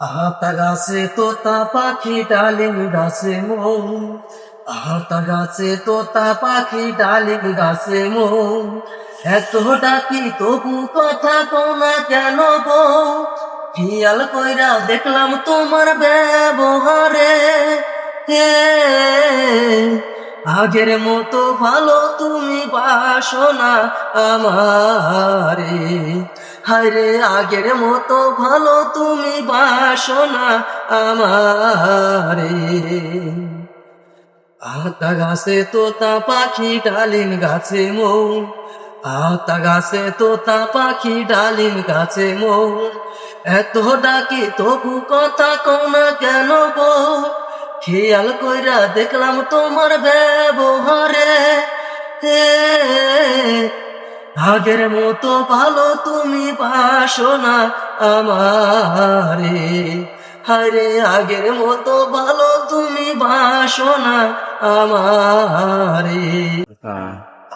আতা গাছে তোতা পাখি ডালিম গাছে মৌ। আতা গাছে তোতা পাখি ডালিম গাছে মৌ। এত ডাকি তবু কথা কোনা কেন গো খেয়াল কইরা দেখলাম তোমার ব্যবহারে। আগের মতো ভালো তুমি বাসো না আমারে। হায়রে আগের মতো ভালো তুমি বাসো না আমারে। আতা গাছে তোতা পাখি, ডালিম গাছে মৌ। আতা গাছে তোতা পাখি, ডালিম গাছে মৌ। এত ডাকি তবু কথা কনা কেন বউ খেয়াল কইরা দেখলাম তোমার ব্যবহারে। আগের মতো ভালো তুমি বাসো না আমারে। হায়রে, আগের মতো ভালো তুমি বাসো না আমারে।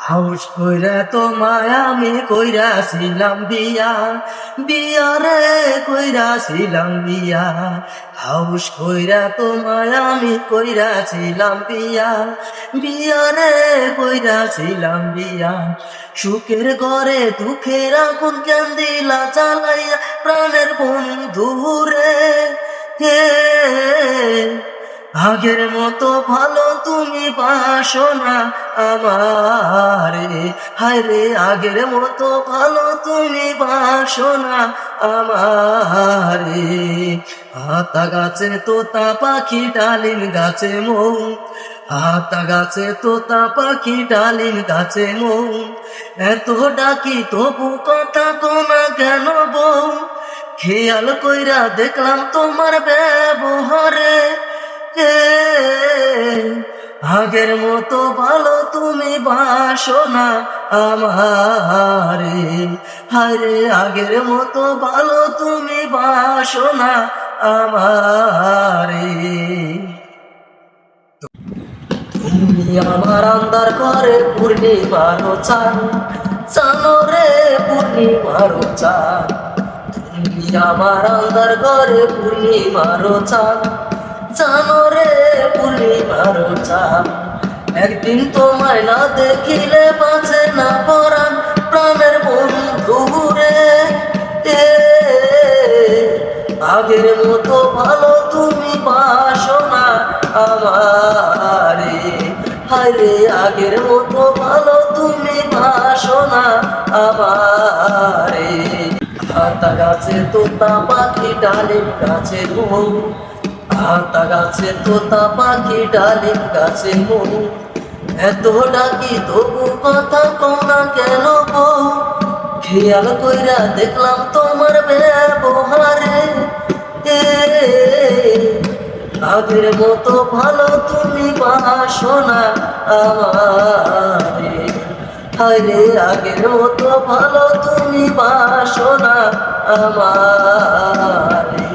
হাউস কইরা তোমায় আমি কইরা ছিলাম বিয়া বিয়া রে কইরা ছিলাম বিয়া। হাউস কইরা তোমায় আমি কইরা ছিলাম বিয়া বিয়া রে কইরা ছিলাম বিয়া সুখের ঘরে দুঃখের আগুন কেন দিলা চালাইয়া প্রাণের বন্ধু রে। আগের মতো ভালো তুমি বাসো না আমারে। হায় রে আগের মতো ভালো তুমি বাসো না আমারে। আতা গাছে তোতা পাখি, ডালিম গাছে মৌ। আতা গাছে তোতা পাখি, ডালিম গাছে মৌ। এত ডাকি তবু কথা কোনা কেন বউ খেয়াল কইরা দেখলাম তোমার ব্যবহারে। আগের মতো ভালো তুমি বাসো না আমারে। হায়রে, আগের মতো ভালো তুমি বাসো না আমারে। তুমি আমার আন্দার করে পূর্ণিমার চান চানো রে, পূর্ণিমার চান তুমি আমার আন্দার করে পূর্ণিমার চান জানো চান একদিন তোমায় না দেখিলে বাঁচে না পরাণ, প্রাণের বন্ধু রে আগের মতো ভালো তুমি বাসো না আমারে। হায়রে আগের মতো ভালো তুমি বাসো না আমারে। হাতা গাছে তোতা পাখি ডালিম গাছে মৌ হাতা গাছে তোতা পাখি ডালিম গাছে মৌ এত ডাকি তবু কথা কোনা কেন বউ? খেয়াল কইরা দেখলাম তোমার ব্যবহারে। আগের মতো ভালো তুমি বাসো না আমারে। হায়রে আগের মতো ভালো তুমি বাসো না আমারে।